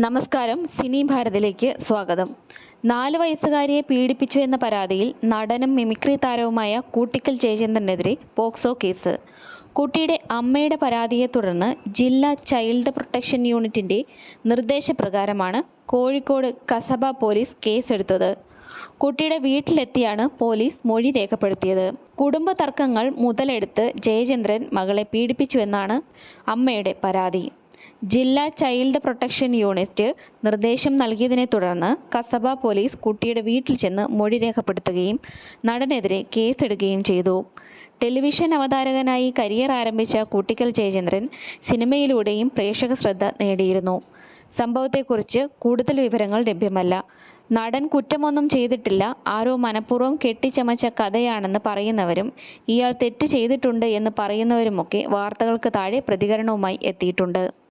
നമസ്കാരം. സിനി ഭാരതിലേക്ക് സ്വാഗതം. നാല് വയസ്സുകാരിയെ പീഡിപ്പിച്ചു എന്ന പരാതിയിൽ നടനും മിമിക്രി താരവുമായ കൂട്ടിക്കൽ ജയചന്ദ്രനെതിരെ പോക്സോ കേസ്. കുട്ടിയുടെ അമ്മയുടെ പരാതിയെ തുടർന്ന് ജില്ലാ ചൈൽഡ് പ്രൊട്ടക്ഷൻ യൂണിറ്റിന്റെ നിർദ്ദേശപ്രകാരമാണ് കോഴിക്കോട് കസബ പോലീസ് കേസെടുത്തത്. കുട്ടിയുടെ വീട്ടിലെത്തിയാണ് പോലീസ് മൊഴി രേഖപ്പെടുത്തിയത്. കുടുംബ തർക്കങ്ങൾ മുതലെടുത്ത് ജയചന്ദ്രൻ മകളെ പീഡിപ്പിച്ചുവെന്നാണ് അമ്മയുടെ പരാതി. ജില്ലാ ചൈൽഡ് പ്രൊട്ടക്ഷൻ യൂണിറ്റ് നിർദ്ദേശം നൽകിയതിനെ തുടർന്ന് കസബ പോലീസ് കുട്ടിയുടെ വീട്ടിൽ ചെന്ന് മൊഴി രേഖപ്പെടുത്തുകയും നടനെതിരെ കേസെടുക്കുകയും ചെയ്തു. ടെലിവിഷൻ അവതാരകനായി കരിയർ ആരംഭിച്ച കൂട്ടിക്കൽ ജയചന്ദ്രൻ സിനിമയിലൂടെയും പ്രേക്ഷക ശ്രദ്ധ നേടിയിരുന്നു. സംഭവത്തെക്കുറിച്ച് കൂടുതൽ വിവരങ്ങൾ ലഭ്യമല്ല. നടൻ കുറ്റമൊന്നും ചെയ്തിട്ടില്ല. ആരോ മനഃപൂർവം കെട്ടിച്ചമച്ച കഥയാണെന്ന് പറയുന്നവരും ഇയാൾ തെറ്റ് ചെയ്തിട്ടുണ്ട് എന്ന് പറയുന്നവരുമൊക്കെ വാർത്തകൾക്ക് താഴെ പ്രതികരണവുമായി എത്തിയിട്ടുണ്ട്.